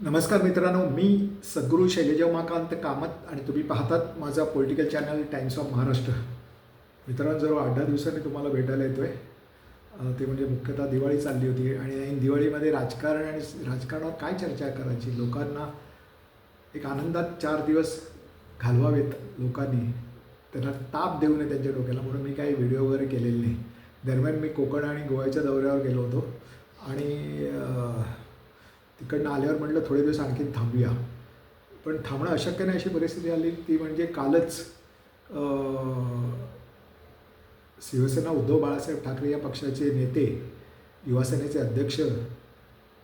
नमस्कार मित्रांनो मी सद्गुरू शैलजा उमाकांत कामत आणि तुम्ही पाहतात माझा political channel times of Maharashtra मित्रांनो जवळ आठ दहा दिवसांनी तुम्हाला भेटायला येतो आहे ते म्हणजे मुख्यतः दिवाळी चालली होती आणि दिवाळीमध्ये राजकारण आणि राजकारणावर काय चर्चा करायची लोकांना एक आनंदात चार दिवस घालवावेत लोकांनी. त्यांना ताप देऊ नये त्यांच्या डोक्याला म्हणून मी काही व्हिडिओ वगैरे केलेले नाही. दरम्यान मी कोकण आणि गोव्याच्या दौऱ्यावर गेलो होतो. आणि तिकडनं आल्यावर म्हटलं थोडे दिवस आणखीन थांबूया. पण थांबणं अशक्य नाही अशी परिस्थिती आली. ती म्हणजे कालच शिवसेना उद्धव बाळासाहेब ठाकरे या पक्षाचे नेते युवासेनेचे अध्यक्ष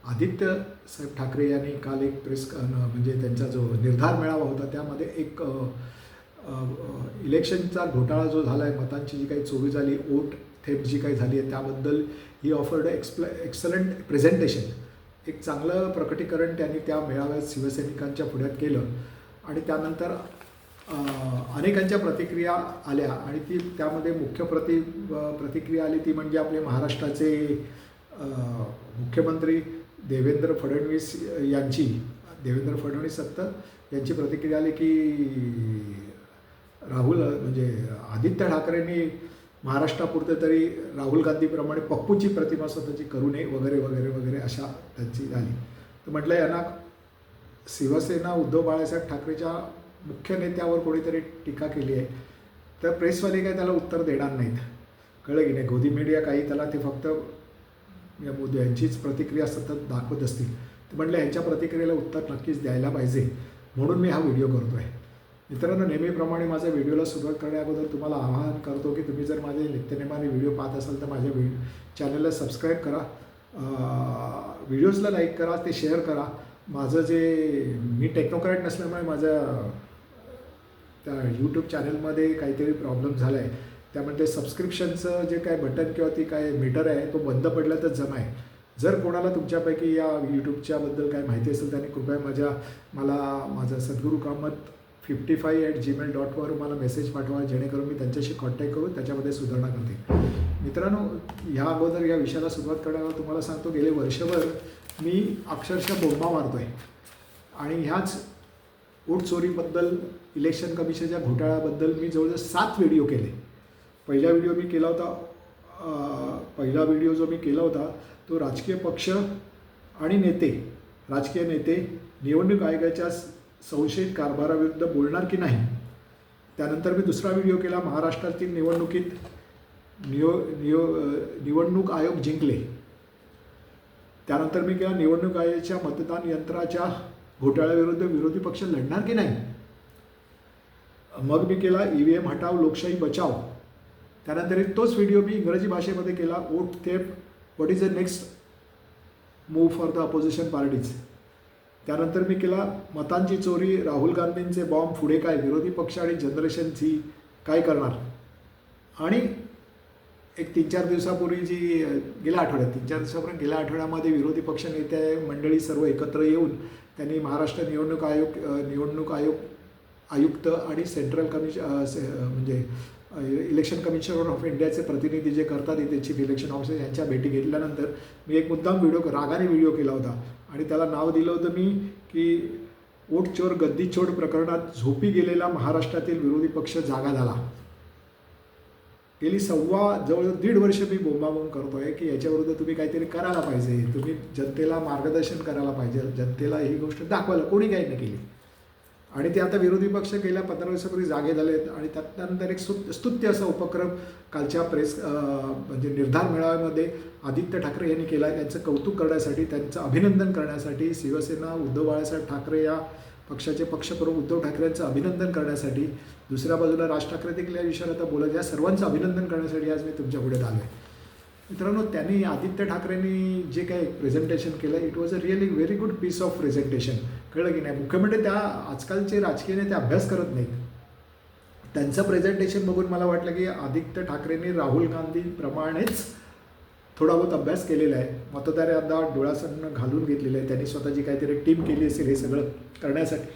आदित्य साहेब ठाकरे यांनी काल एक प्रेस म्हणजे त्यांचा जो निर्धार मेळावा होता त्यामध्ये एक इलेक्शनचा घोटाळा जो झाला आहे मतांची जी काही चोरी झाली ओट थेप जी काही झाली आहे त्याबद्दल ही ऑफर्ड एक्सप्ल एक्सलंट प्रेझेंटेशन एक चांगलं प्रकटीकरण त्यांनी त्या मेळाव्यात शिवसैनिकांच्या पुढ्यात केलं. आणि त्यानंतर अनेकांच्या प्रतिक्रिया आल्या. आणि ती त्यामध्ये मुख्य प्रति प्रतिक्रिया आली ती म्हणजे आपले महाराष्ट्राचे मुख्यमंत्री देवेंद्र फडणवीस यांची देवेंद्र फडणवीस सत्त यांची प्रतिक्रिया आली की राहुल म्हणजे आदित्य ठाकरेंनी महाराष्ट्रापुरते तरी राहुल गांधीप्रमाणे पप्पूची प्रतिमा स्वतःची करू नये वगैरे वगैरे वगैरे अशा त्यांची झाली. तर म्हटलं यांना शिवसेना उद्धव बाळासाहेब ठाकरेच्या मुख्य नेत्यावर कोणीतरी टीका केली आहे तर प्रेसवाले काही त्याला उत्तर देणार नाहीत. कळलं की नाही? गोदी मीडिया काही त्याला ते फक्त या मोदी यांचीच प्रतिक्रिया सतत दाखवत असतील. तर म्हटलं यांच्या प्रतिक्रियेला उत्तर नक्कीच द्यायला पाहिजे. म्हणून मी हा व्हिडिओ करतो आहे मित्रांनो नेहमीप्रमाणे माझ्या व्हिडिओला सुरुवात करण्याअगोदर तुम्हाला आवाहन करतो की तुम्ही जर माझे नित्यनेमाने व्हिडिओ पाहत असाल तर माझ्या व्हिडिओ चॅनलला सबस्क्राईब करा. व्हिडिओजला लाईक करा ते शेअर करा. माझं जे मी टेक्नोक्रॅट नसल्यामुळे माझ्या त्या यूट्यूब चॅनलमध्ये काहीतरी प्रॉब्लेम झाला आहे त्यामुळे ते सबस्क्रिप्शनचं जे काय बटन किंवा ती काय मीटर आहे तो बंद पडला तर जमा आहे. जर कोणाला तुमच्यापैकी या यूट्यूबच्याबद्दल काय माहिती असेल त्याने कृपया माझ्या मला माझा Sadguru Kamat fifty five at Gmail डॉटवर मला मेसेज पाठवा जेणेकरून मी त्यांच्याशी कॉन्टॅक्ट करून त्याच्यामध्ये सुधारणा करते. मित्रांनो ह्या अगोदर या विषयाला सुरुवात करण्यावर तुम्हाला सांगतो गेले वर्षभर मी अक्षरशः बोंबा मारतो आहे आणि ह्याच वोट चोरीबद्दल इलेक्शन कमिशनच्या घोटाळ्याबद्दल मी जवळजवळ सात व्हिडिओ केले. पहिला व्हिडिओ मी केला होता पहिला व्हिडिओ जो मी केला होता तो राजकीय पक्ष आणि नेते राजकीय नेते निवडणूक आयोगाच्या संशयित कारभाराविरुद्ध बोलणार की नाही त्यानंतर मी दुसरा व्हिडिओ केला. महाराष्ट्रातील निवडणुकीत नियो नियो निवडणूक आयोग जिंकले. त्यानंतर मी केला निवडणूक आयोगाच्या मतदान यंत्राच्या घोटाळ्याविरुद्ध विरोधी पक्ष लढणार की नाही? मग मी केला ई व्ही एम हटाव लोकशाही बचाव. त्यानंतर एक तोच व्हिडिओ मी इंग्रजी भाषेमध्ये केला vote theft what is the next move for the opposition parties त्यानंतर मी केला मतांची चोरी राहुल गांधींचे बॉम्ब पुढे काय विरोधी पक्ष आणि जनरेशन झी काय करणार? आणि एक तीन चार दिवसापूर्वी जी गेल्या आठवड्यात तीन चार दिवसापर्यंत गेल्या आठवड्यामध्ये विरोधी पक्ष नेते मंडळी सर्व एकत्र येऊन त्यांनी महाराष्ट्र निवडणूक आयोग निवडणूक आयोग आयुक्त आणि सेंट्रल कमिश से- म्हणजे इलेक्शन कमिशनर ऑफ इंडियाचे प्रतिनिधी जे करतात इथे चीफ इलेक्शन ऑफिसर यांच्या भेटी घेतल्यानंतर मी एक मुद्दाम व्हिडिओ रागाने व्हिडिओ केला होता. आणि त्याला नाव दिलं होतं मी की ओटचोर चोर गद्दी चोर प्रकरणात झोपी गेलेला महाराष्ट्रातील विरोधी पक्ष जागा झाला. गेली सव्वा जवळजवळ दीड वर्ष मी बोंबाबोंब करतोय की याच्याविरुद्ध तुम्ही काहीतरी करायला पाहिजे. तुम्ही जनतेला मार्गदर्शन करायला पाहिजे. जनतेला ही गोष्ट दाखवायला कोणी काही नाही केली. आणि ते आता विरोधी पक्ष गेल्या पंधरा दिवसापूर्वी जागे झाले आहेत आणि त्यानंतर एक स्तु स्तुत्य असा उपक्रम कालच्या प्रेस म्हणजे निर्धार मेळाव्यामध्ये आदित्य ठाकरे यांनी केला. आहे त्यांचं कौतुक करण्यासाठी त्यांचं अभिनंदन करण्यासाठी शिवसेना उद्धव बाळासाहेब ठाकरे या पक्षाचे पक्षप्रमुख उद्धव ठाकरे यांचं अभिनंदन करण्यासाठी दुसऱ्या बाजूला राज ठाकरे देखील या विषयावर आता बोलत या सर्वांचं अभिनंदन करण्यासाठी आज मी तुमच्यापुढे आलो आहे मित्रांनो त्यांनी आदित्य ठाकरेंनी जे काही प्रेझेंटेशन केलं it was a really very good piece of presentation कळलं की नाही? मुख्य म्हणजे त्या आजकालचे राजकीय नेते अभ्यास करत नाहीत. त्यांचं प्रेझेंटेशन बघून मला वाटलं की आदित्य ठाकरेंनी राहुल गांधीप्रमाणेच थोडा बहुत अभ्यास केलेला आहे. मतदार यादा घालून घेतलेलं आहे. त्यांनी स्वतःची काहीतरी टीम केली असेल हे सगळं करण्यासाठी.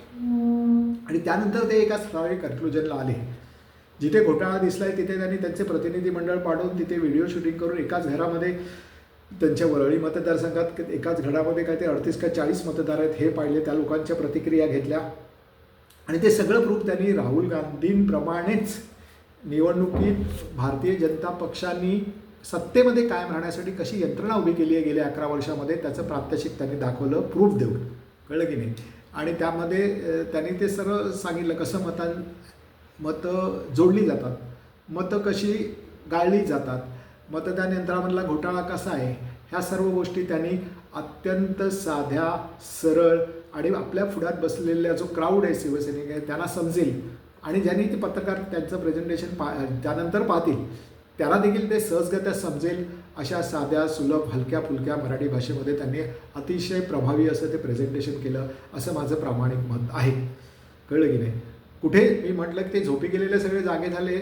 आणि त्यानंतर ते एका ठराविक कन्क्लुजनला आले. जिथे घोटाळा दिसलाय तिथे त्यांनी त्यांचे प्रतिनिधी मंडळ पाठवून तिथे व्हिडिओ शूटिंग करून एकाच घरामध्ये त्यांच्या वरळी मतदारसंघात एकाच घरामध्ये काय ते अडतीस का चाळीस मतदार आहेत हे पाहिले त्या लोकांच्या प्रतिक्रिया घेतल्या. आणि ते सगळं प्रूफ त्यांनी राहुल गांधींप्रमाणेच निवडणुकीत भारतीय जनता पक्षांनी सत्तेमध्ये कायम राहण्यासाठी कशी यंत्रणा उभी केली आहे गेल्या अकरा वर्षामध्ये त्याचं प्रात्यक्षिक त्यांनी दाखवलं प्रूफ देऊन. कळलं की नाही? आणि त्यामध्ये त्यांनी ते सरळ सांगितलं कसं मतां मतं जोडली जातात. मतं कशी गाळली जातात? मतदान यंत्रामधला घोटाळा कसा आहे? ह्या सर्व गोष्टी त्यांनी अत्यंत साध्या सरळ आणि आपल्या पुढ्यात बसलेला जो क्राऊड आहे शिवसैनिक आहे त्यांना समजेल. आणि ज्यांनी ते पत्रकार त्यांचं प्रेझेंटेशन पा त्यानंतर पाहतील त्याला देखील ते सहजगत्या समजेल अशा साध्या सुलभ हलक्या फुलक्या मराठी भाषेमध्ये त्यांनी अतिशय प्रभावी असं ते प्रेझेंटेशन केलं असं माझं प्रामाणिक मत आहे. कळलं की नाही? कुठे? मी म्हटलं की ते झोपी गेलेले सगळे जागे झाले.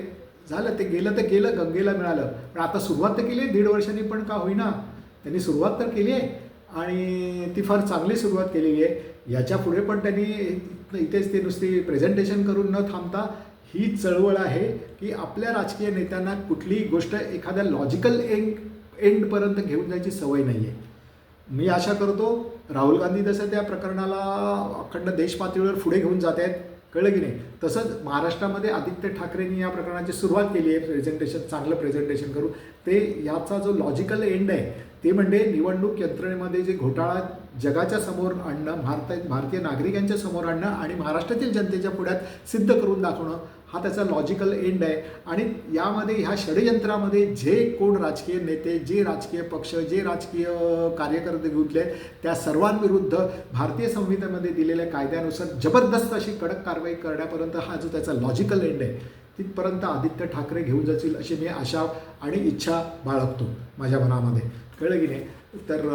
झालं ते गेलं तर गेलं गंगेला मिळालं. पण आता सुरुवात तर केली आहे दीड वर्षांनी पण का होईना. त्यांनी सुरुवात तर केली आहे आणि ती फार चांगली सुरुवात केलेली आहे. याच्यापुढे पण त्यांनी इथेच ते नुसती प्रेझेंटेशन करून न थांबता ही चळवळ आहे की आपल्या राजकीय नेत्यांना कुठलीही गोष्ट एखाद्या लॉजिकल एंड एंडपर्यंत घेऊन जायची सवय नाही आहे मी आशा करतो राहुल गांधी जसं त्या प्रकरणाला अखंड देशपातळीवर पुढे घेऊन जात आहेत. कळलं की नाही? तसंच महाराष्ट्रामध्ये आदित्य ठाकरेंनी या प्रकरणाची सुरुवात केली आहे प्रेझेंटेशन चांगलं प्रेझेंटेशन करून. ते याचा जो लॉजिकल एंड आहे ते म्हणजे निवडणूक यंत्रणेमध्ये जे घोटाळा जगाच्या समोर आणणं भारत भारतीय नागरिकांच्या समोर आणणं आणि महाराष्ट्रातील जनतेच्या पुढ्यात सिद्ध करून दाखवणं हा त्याचा लॉजिकल एंड आहे. आणि यामध्ये ह्या षडयंत्रामध्ये जे कोण राजकीय नेते जे राजकीय पक्ष जे राजकीय कार्यकर्ते गुंतले आहेत, त्या सर्वांविरुद्ध भारतीय संहितेमध्ये दिलेल्या कायद्यानुसार जबरदस्त अशी कडक कारवाई करण्यापर्यंत हा जो त्याचा लॉजिकल एंड आहे तिथपर्यंत आदित्य ठाकरे घेऊन जातील अशी मी आशा आणि इच्छा बाळगतो माझ्या मनामध्ये. कळलं की नाही? तर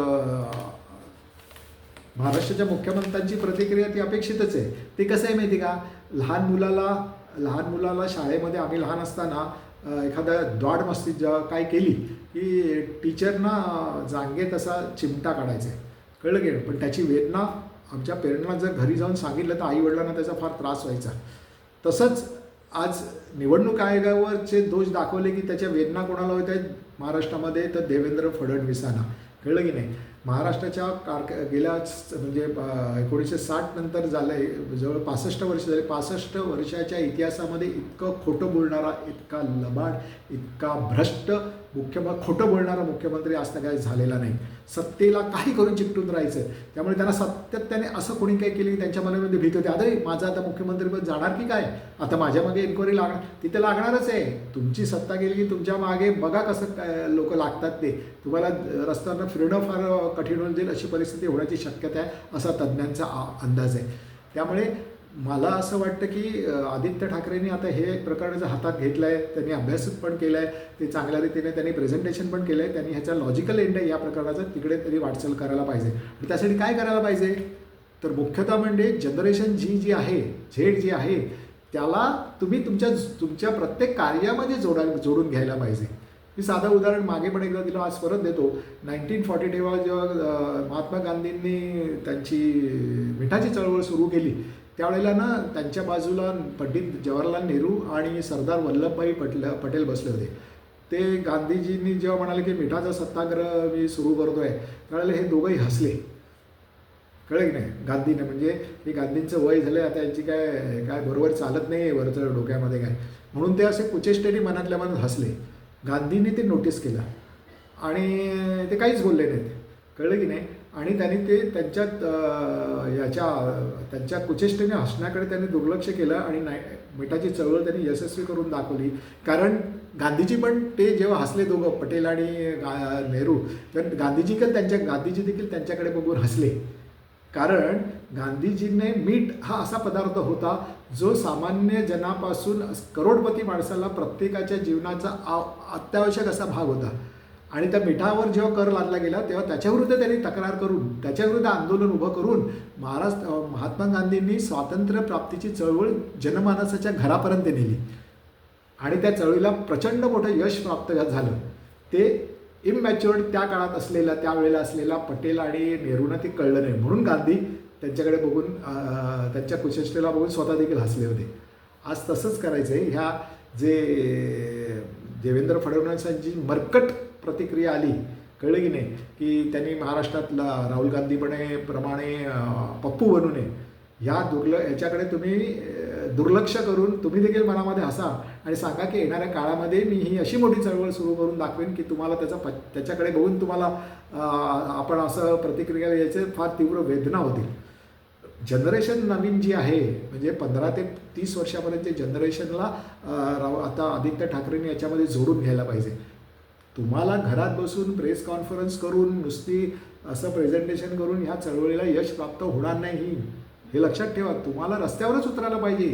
महाराष्ट्राच्या मुख्यमंत्र्यांची प्रतिक्रिया ती अपेक्षितच आहे. ते कसं आहे माहिती का? लहान मुलाला लहान मुलाला शाळेमध्ये आम्ही लहान असताना एखाद्या एखादा द्वाड मस्ती जेव्हा काय केली की टीचरना जांगे तसा चिमटा काढायचा. कळलं की पण त्याची वेदना आमच्या पेरेंटना जर घरी जाऊन सांगितलं तर आईवडिलांना त्याचा फार त्रास व्हायचा. तसंच आज निवडणूक आयोगावरचे दोष दाखवले की त्याच्या वेदना कोणाला होत आहेत? महाराष्ट्रामध्ये तर देवेंद्र फडणवीसांना. कळलं की नाही? महाराष्ट्राच्या कारक गेल्या म्हणजे एकोणीसशे साठ नंतर झालं आहे जवळ पासष्ट वर्ष झाले. पासष्ट वर्षाच्या इतिहासामध्ये इतकं खोटं बोलणारा इतका लबाड इतका भ्रष्ट मुख्य खोटं बोलणारा मुख्यमंत्री आज काय झालेला नाही. सत्तेला काही करून चिकटून राहायचं त्यामुळे त्यांना सातत्याने असं कोणी काही केलं की त्यांच्या मनामध्ये भीती होती. अरे माझं आता मुख्यमंत्रीपद जाणार की काय? आता माझ्या मागे इन्क्वायरी लागणार तिथे लागणारच आहे. तुमची सत्ता गेली की तुमच्या मागे बघा कसं काय लोक लागतात ते. तुम्हाला रस्त्यानं फिरणं फार कठीण होऊन जाईल अशी परिस्थिती होण्याची शक्यता आहे असा तज्ज्ञांचा आ- अंदाज आहे. त्यामुळे मला असं वाटतं की आदित्य ठाकरेंनी आता हे प्रकरण जर हातात घेतलं आहे त्यांनी अभ्यास पण केला आहे ते चांगल्या रीतीने त्यांनी प्रेझेंटेशन पण केलं आहे त्यांनी ह्याचा लॉजिकल एंड आहे या प्रकरणाचा तिकडे तरी वाटचाल करायला पाहिजे. आणि त्यासाठी काय करायला पाहिजे? तर मुख्यतः म्हणजे जनरेशन जी जी आहे झेड जी आहे त्याला तुम्ही तुमच्या तुमच्या प्रत्येक कार्यामध्ये जोडा जोडून घ्यायला पाहिजे. मी साधं उदाहरण मागे पण एकदा दिलं आज परत देतो. नाईन्टीन फॉर्टी टेव्हा जेव्हा महात्मा गांधींनी त्यांची मिठाची चळवळ सुरू केली त्यावेळेला ना त्यांच्या बाजूला पंडित जवाहरलाल नेहरू आणि सरदार वल्लभभाई पटेल पटेल बसले होते. ते गांधीजींनी जेव्हा म्हणाले की मिठाचा सत्याग्रह मी सुरू करतोय त्यावेळेला हे दोघंही हसले. कळलं की नाही? गांधीने म्हणजे हे गांधींचं वय झालं आता यांची काय काय बरोबर चालत नाही आहे वरचं डोक्यामध्ये काय. म्हणून ते असे कुचेष्टेने मनातल्या मनात हसले. गांधींनी ते नोटीस केलं. आणि ते काहीच बोलले नाहीत. कळलं की नाही? आणि त्यांनी ते त्यांच्यात याच्या त्यांच्या कुचेष्टेने हसण्याकडे त्यांनी दुर्लक्ष केलं आणि नाही मिठाची चळवळ त्यांनी यशस्वी करून दाखवली. कारण गांधीजी पण ते जेव्हा हसले दोघं पटेल आणि गा नेहरू तर गांधीजी पण त्यांच्या गांधीजी देखील त्यांच्याकडे बघून हसले. कारण गांधीजींनी मीठ हा असा पदार्थ होता जो सामान्य जनापासून करोडपती माणसाला प्रत्येकाच्या जीवनाचा आ- अत्यावश्यक असा भाग होता. आणि त्या मिठावर जेव्हा कर लादला गेला तेव्हा त्याच्याविरुद्ध त्यांनी तक्रार करून त्याच्याविरुद्ध आंदोलन उभं करून महाराष्ट्र महात्मा गांधींनी स्वातंत्र्य प्राप्तीची चळवळ जनमानसाच्या घरापर्यंत नेली. आणि त्या चळवळीला प्रचंड मोठं यश प्राप्त झालं. ते इमॅच्युअर्ड त्या काळात असलेला त्यावेळेला असलेला पटेल आणि नेहरूंना ते कळलं नाही. म्हणून गांधी त्यांच्याकडे बघून त्यांच्या कुचेष्टेला बघून स्वतः देखील हसले होते. आज तसंच करायचं आहे ह्या जे देवेंद्र फडणवीसांची मरकट प्रतिक्रिया आली कळलं की नाही की त्यांनी महाराष्ट्रातला राहुल गांधीपणे प्रमाणे पप्पू बनू नये ह्या दुर्ल याच्याकडे तुम्ही दुर्लक्ष करून तुम्ही देखील मनामध्ये हसा आणि सांगा की येणाऱ्या काळामध्ये मी ही अशी मोठी चळवळ सुरू करून दाखवेन की तुम्हाला त्याचा प त्याच्याकडे बघून तुम्हाला आपण असं प्रतिक्रिया याचे फार तीव्र वेदना होतील. जनरेशन नवीन जी आहे म्हणजे पंधरा ते तीस वर्षापर्यंत जनरेशनला राव आता आदित्य ठाकरेंनी याच्यामध्ये जोडून घ्यायला पाहिजे. तुम्हाला घरात बसून प्रेस कॉन्फरन्स करून नुसती असं प्रेझेंटेशन करून ह्या चळवळीला यश प्राप्त होणार नाही हे लक्षात ठेवा. तुम्हाला रस्त्यावरच उतरायला पाहिजे.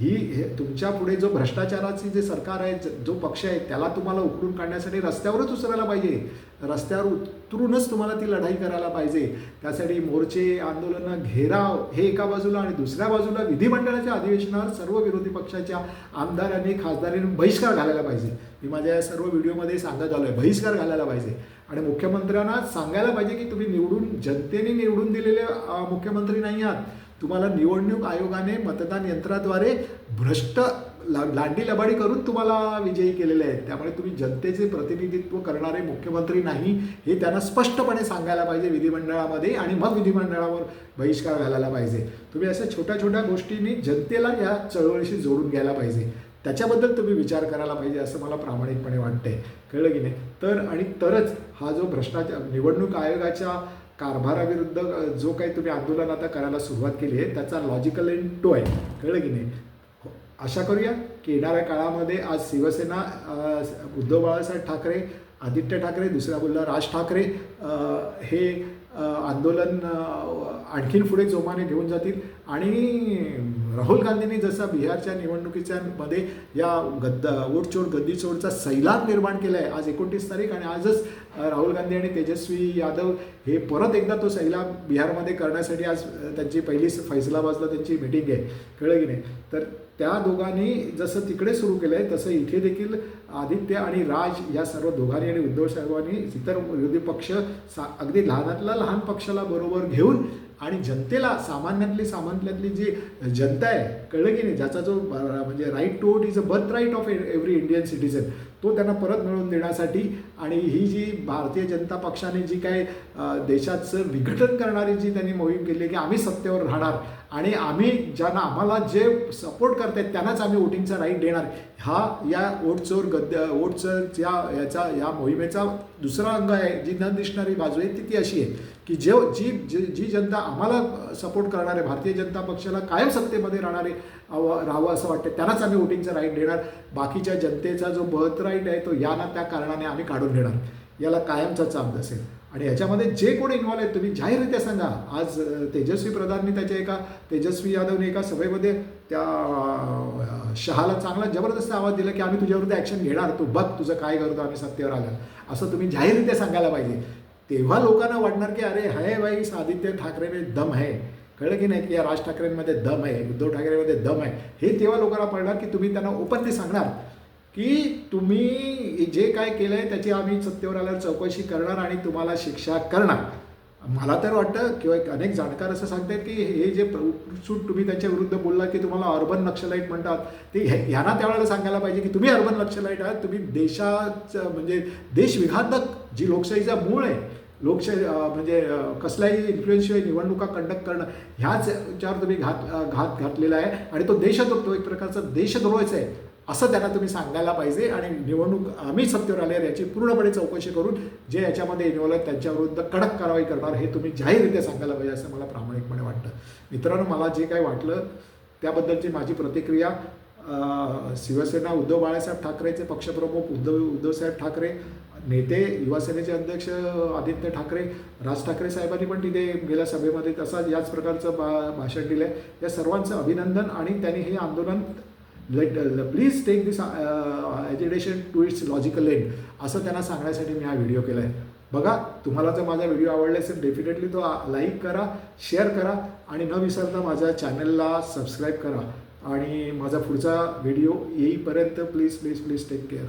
ही हे तुमच्यापुढे जो भ्रष्टाचाराची जे सरकार आहे जो पक्ष आहे त्याला तुम्हाला उकडून काढण्यासाठी रस्त्यावरच उतरायला पाहिजे. रस्त्यावर उतरूनच तुम्हाला ती लढाई करायला पाहिजे. त्यासाठी मोर्चे आंदोलनं घेराव हे एका बाजूला आणि दुसऱ्या बाजूला विधिमंडळाच्या अधिवेशनावर सर्व विरोधी पक्षाच्या आमदारांनी खासदारांनी बहिष्कार घालायला पाहिजे. मी माझ्या या सर्व व्हिडिओमध्ये सांगत आलो आहे बहिष्कार घालायला पाहिजे. आणि मुख्यमंत्र्यांना सांगायला पाहिजे की तुम्ही निवडून जनतेने निवडून दिलेले मुख्यमंत्री नाही आहात. तुम्हाला निवडणूक आयोगाने मतदान यंत्राद्वारे भ्रष्ट ला लांडी लबाडी करून तुम्हाला विजयी केलेले आहेत. त्यामुळे तुम्ही जनतेचे प्रतिनिधित्व करणारे मुख्यमंत्री नाही हे त्यांना स्पष्टपणे सांगायला पाहिजे विधिमंडळामध्ये आणि मग विधिमंडळावर बहिष्कार घालायला पाहिजे. तुम्ही अशा छोट्या छोट्या गोष्टींनी जनतेला या चळवळीशी जोडून घ्यायला पाहिजे. त्याच्याबद्दल तुम्ही विचार करायला पाहिजे असं मला प्रामाणिकपणे वाटतंय. कळलं की नाही? तर आणि तरच हा जो भ्रष्टाचार निवडणूक आयोगाच्या कारभाराविरुद्ध जो काही तुम्ही आंदोलन आता करायला सुरुवात केली आहे त्याचा लॉजिकल एंड टो आहे. कळलं की नाही? हो, आशा करूया की येणाऱ्या काळामध्ये आज शिवसेना उद्धव बाळासाहेब ठाकरे आदित्य ठाकरे दुसऱ्या बोलला राज ठाकरे हे आंदोलन आणखीन पुढे जोमाने घेऊन जातील. आणि राहुल गांधींनी जसा बिहारच्या निवडणुकीच्या मध्ये या गद्द ओटचोर गद्दीचोरचा सैलाब निर्माण केला आहे आज एकोणतीस तारीख आणि आजच राहुल गांधी आणि तेजस्वी यादव हे परत एकदा तो सैलाब बिहारमध्ये करण्यासाठी आज त्यांची पहिली फैसलाबादला त्यांची मिटिंग आहे कळलं की नाही तर त्या दोघांनी जसं तिकडे सुरू केलं आहे तसं इथे देखील आदित्य आणि राज या सर्व दोघांनी आणि उद्धव साहेबांनी इतर विरोधी पक्ष सा अगदी लहानातल्या लहान पक्षाला बरोबर घेऊन आणि जनतेला सामान्यातली सामान्यातली जी जनता आहे कळलं की नाही? ज्याचा जो म्हणजे right to vote is a birth right of every Indian citizen तो त्यांना परत मिळवून देण्यासाठी आणि ही जी भारतीय जनता पक्षाने जी काय देशाचं विघटन करणारी जी त्यांनी मोहीम केली की आम्ही सत्तेवर राहणार आणि आम्ही ज्यांना आम्हाला जे सपोर्ट करतायत त्यांनाच आम्ही वोटिंगचा राईट देणार. हा या वोटचोर गद्य वोटचं या याचा या मोहिमेचा दुसरा अंग आहे जी न दिसणारी बाजू आहे ती ती अशी आहे की जे जी जी जी जनता आम्हाला सपोर्ट करणारे भारतीय जनता पक्षाला कायम सत्तेमध्ये राहणारे राहावं असं वाटतं त्यांनाच आम्ही वोटिंगचा राईट देणार. बाकीच्या जनतेचा जो बर्थ राईट आहे तो या ना त्या कारणाने आम्ही काढून घेणार. याला कायमचा चाप असेल. आणि याच्यामध्ये जे कोणी इन्व्हॉल्व आहेत तुम्ही जाहीररित्या सांगा. आज तेजस्वी प्रधाननी त्याच्या एका तेजस्वी यादवने एका सभेमध्ये त्या शहाला चांगला जबरदस्त आवाज दिला की आम्ही तुझ्यावरती ॲक्शन घेणार. तू बघ तुझं काय करतो आम्ही सत्तेवर आलं असं तुम्ही जाहीररित्या सांगायला पाहिजे. तेव्हा लोकांना वाटणार की अरे हाय भाई आदित्य ठाकरेने दम आहे. कळलं की नाही की या राज ठाकरेंमध्ये दम आहे उद्धव ठाकरेमध्ये दम आहे? हे तेव्हा लोकांना पडणार की तुम्ही त्यांना ओपनली सांगणार. की तुम्ही जे काय केलं आहे त्याची आम्ही सत्तेवर आल्यावर चौकशी करणार आणि तुम्हाला शिक्षा करणार. मला तर वाटतं किंवा एक अनेक जाणकार असं सांगतात की हे जे सूट तुम्ही त्यांच्या विरुद्ध बोलला की तुम्हाला अर्बन नक्षलाईट म्हणतात ते ह्यांना त्यावेळेला सांगायला पाहिजे की तुम्ही अर्बन नक्षलाईट आहात तुम्ही देशाचं म्हणजे देशविघातक जी लोकशाहीचा मूळ आहे लोकशाही म्हणजे कसल्याही इन्फ्लुएन्सशिवाय निवडणुका कंडक्ट करणं ह्याच याच्यावर तुम्ही घात घात घातलेला आहे. आणि तो देशद्रोह तो एक प्रकारचा देशद्रोहच आहे. असं त्यांना तुम्ही सांगायला पाहिजे आणि निवडणूक आम्ही सत्तेवर आले याची पूर्णपणे चौकशी करून जे याच्यामध्ये इन्व्हॉल्व आहेत त्यांच्याविरुद्ध कडक कारवाई करणार हे तुम्ही जाहीररित्या सांगायला पाहिजे असं मला प्रामाणिकपणे वाटतं. मित्रांनो मला जे काही वाटलं त्याबद्दलची माझी प्रतिक्रिया शिवसेना उद्धव बाळासाहेब ठाकरेचे पक्षप्रमुख उद्धव उद्धवसाहेब ठाकरे नेते युवासेनेचे अध्यक्ष आदित्य ठाकरे राज ठाकरे साहेबांनी पण तिथे गेल्या सभेमध्ये तसा याच प्रकारचं बा भाषण दिलं आहे या सर्वांचं अभिनंदन आणि त्यांनी हे आंदोलन let please take this education to its logical end असं त्यांना सांगण्यासाठी मी हा व्हिडिओ केला आहे बघा तुम्हाला जर माझा व्हिडिओ आवडला असेल डेफिनेटली तो लाईक करा शेअर करा आणि न विसरता माझ्या चॅनलला सबस्क्राईब करा. आणि माझा पुढचा व्हिडिओ येईपर्यंत please please please take care